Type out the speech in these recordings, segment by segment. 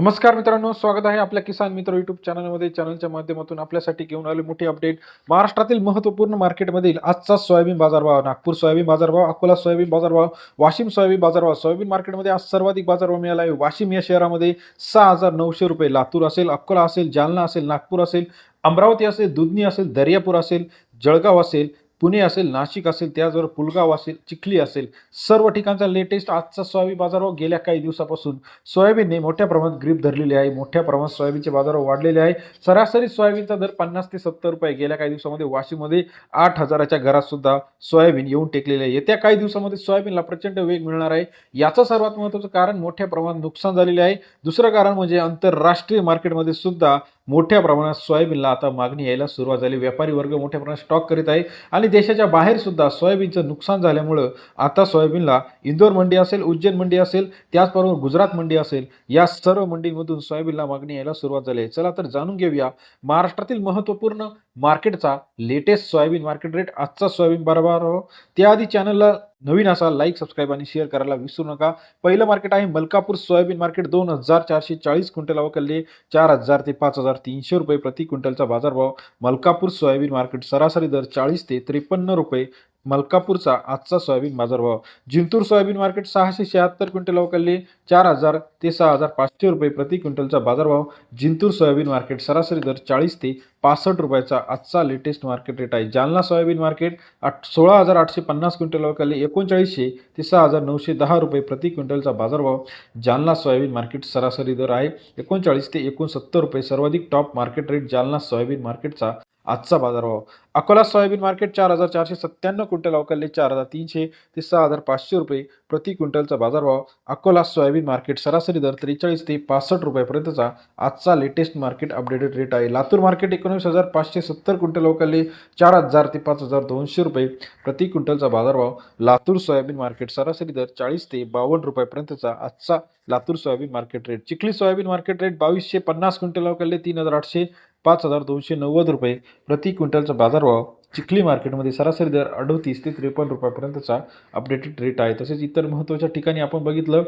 नमस्कार मित्रांनो स्वागत आहे आपल्या किसान मित्र युट्यूब चॅनलमध्ये चॅनलच्या माध्यमातून आपल्यासाठी घेऊन आले मोठी अपडेट महाराष्ट्रातील महत्त्वपूर्ण मार्केटमधील आजचा सोयाबीन बाजारभाव नागपूर सोयाबीन बाजारभाव अकोला सोयाबीन बाजारभाव वाशिम सोयाबीन बाजारभाव. सोयाबीन मार्केटमध्ये आज सर्वाधिक बाजारभाव मिळाला आहे. वाशिम या शहरामध्ये सहा हजार नऊशे रुपये लातूर असेल अकोला असेल जालना असेल नागपूर असेल अमरावती असेल दुधनी असेल दर्यापूर असेल जळगाव असेल पुणे असेल नाशिक असेल त्याचबरोबर पुलगाव असेल चिखली असेल सर्व ठिकाणचा लेटेस्ट आजचा सोयाबीन बाजारभाव गेल्या काही दिवसापासून सोयाबीनने मोठ्या प्रमाणात ग्रीप धरलेली आहे. मोठ्या प्रमाणात सोयाबीनचे बाजारभाव वाढलेले आहे. सरासरी सोयाबीनचा दर पन्नास ते सत्तर रुपये. गेल्या काही दिवसामध्ये वाशिममध्ये आठ हजाराच्या घरात सुद्धा सोयाबीन येऊन टेकलेले आहे. येत्या काही दिवसामध्ये सोयाबीनला प्रचंड वेग मिळणार आहे. याचं सर्वात महत्त्वाचं कारण मोठ्या प्रमाणात नुकसान झालेले आहे. दुसरं कारण म्हणजे आंतरराष्ट्रीय मार्केटमध्ये सुद्धा मोठ्या प्रमाणात सोयाबीनला आता मागणी यायला सुरुवात झाली. व्यापारी वर्ग मोठ्या प्रमाणात स्टॉक करीत आहे आणि देशाच्या बाहेर सुद्धा सोयाबीनचं नुकसान झाल्यामुळं आता सोयाबीनला इंदोर मंडी असेल उज्जैन मंडी असेल त्याचबरोबर गुजरात मंडी असेल या सर्व मंडीमधून सोयाबीनला मागणी यायला सुरुवात झाली आहे. चला तर जाणून घेऊया महाराष्ट्रातील महत्त्वपूर्ण मार्केटचा लेटेस्ट सोयाबीन मार्केट रेट आजचा सोयाबीन बरोबर हो. त्याआधी चॅनलला नवीन असा लाईक सबस्क्राईब आणि शेअर करायला विसरू नका. पहिलं मार्केट आहे मलकापूर सोयाबीन मार्केट दोन हजार चारशे चाळीस क्विंटल अवकलले चार हजार ते पाच हजार तीनशे रुपये प्रति क्विंटलचा बाजारभाव. मलकापूर सोयाबीन मार्केट सरासरी दर चाळीस ते त्रेपन्न रुपये. मलकापूरचा आजचा सोयाबीन बाजारभाव. जिंतूर सोयाबीन मार्केट सहाशे शहात्तर क्विंटल अवकलले चार हजार ते सहा हजार पाचशे रुपये प्रति क्विंटलचा बाजारभाव. जिंतूर सोयाबीन मार्केट सरासरी दर चाळीस ते पासष्ट रुपयाचा आजचा लेटेस्ट मार्केट रेट आहे. जालना सोयाबीन मार्केट आठ सोळा हजार आठशे पन्नास क्विंटल अवकाले एकोणचाळीसशे ते सहा हजार नऊशे दहा रुपये प्रति क्विंटलचा बाजारभाव. जालना सोयाबीन मार्केट सरासरी दर आहे. एकोणचाळीस ते एकोणसत्तर रुपये सर्वाधिक top market rate Jalna soybean मार्केटचा आजचा बाजारभाव अकोला सोयाबीन मार्केट चार हजार चारशे सत्त्याण्णव क्विंटल अवकाले चार हजार तीनशे ते सहा हजार पाचशे रुपये प्रति क्विंटलचा बाजारभाव अकोला सोयाबीन मार्केट सरासरी दर त्रेचाळीस ते पासष्ट रुपयापर्यंतचा आजचा लेटेस्ट मार्केट अपडेटेड रेट आहे. लातूर मार्केट एकोणीस हजार पाचशे सत्तर क्विंटल अवकाले चार हजार ते पाच हजार दोनशे रुपये प्रति क्विंटलचा बाजारभाव लातूर सोयाबीन मार्केट सरासरी दर चाळीस ते बावन्न रुपयापर्यंतचा आजचा Latur soybean market rate Chikhli soybean market rate बावीसशे पन्नास क्विंटल अवकाले तीन हजार आठशे पाच हजार दोनशे नव्वद रुपये प्रति क्विंटलचा बाजारभाव चिखली मार्केटमध्ये सरासरी दर अडतीस ते त्रेपन्न रुपयापर्यंतचा अपडेटेड रेट आहे. तसेच इतर महत्त्वाच्या ठिकाणी आपण बघितलं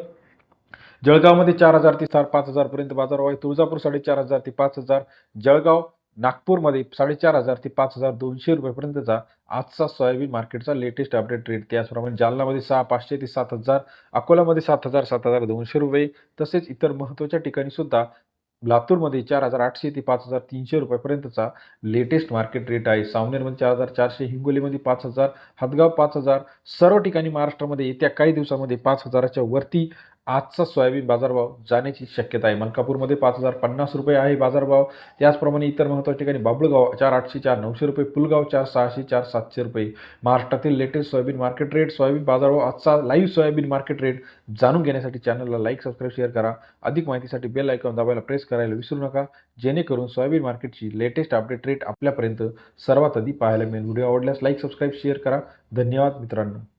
जळगावमध्ये चार हजार ते सात पाच हजारपर्यंत बाजारभाव आहे. तुळजापूर साडेचार हजार ते पाच हजार जळगाव नागपूरमध्ये साडेचार हजार ते पाच हजार दोनशे रुपयेपर्यंतचा आजचा सोयाबीन मार्केटचा लेटेस्ट अपडेट रेट त्याचप्रमाणे जालनामध्ये सहा पाचशे ते सात हजार अकोलामध्ये सात हजार सात हजार दोनशे रुपये तसेच इतर महत्त्वाच्या ठिकाणी सुद्धा लातूरमध्ये चार हजार आठशे ते पाच हजार तीनशे रुपयापर्यंतचा लेटेस्ट मार्केट रेट आहे. सावनेरमध्ये चार हजार चारशे हिंगोलीमध्ये पाच हजार हदगाव पाच हजार सर्व ठिकाणी महाराष्ट्रामध्ये येत्या काही दिवसामध्ये पाच हजाराच्या वरती आजचा सोयाबीन बाजारभाव जाण्याची शक्यता आहे. मलकापूरमध्ये पाच हजार पन्नास रुपये आहे बाजारभाव. त्याचप्रमाणे इतर महत्त्वाच्या ठिकाणी बाबुळगाव चार आठशे चार नऊशे रुपये पुलगाव चार सहाशे चार सातशे रुपये. महाराष्ट्रातील latest soybean market rate soybean बाजारभाव आजचा लाईव्ह सोयाबीन मार्केट रेट जाणून घेण्यासाठी चॅनलला लाईक सबस्क्राईब शेअर करा. अधिक माहितीसाठी बेल आयकॉन दाबायला प्रेस करायला विसरू नका. जेणेकरून सोयाबीन मार्केटची लेटेस्ट अपडेट रेट आपल्यापर्यंत सर्वात आधी पाहायला मिळेल. व्हिडिओ आवडल्यास लाईक सबस्क्राईब शेअर करा. धन्यवाद मित्रांनो.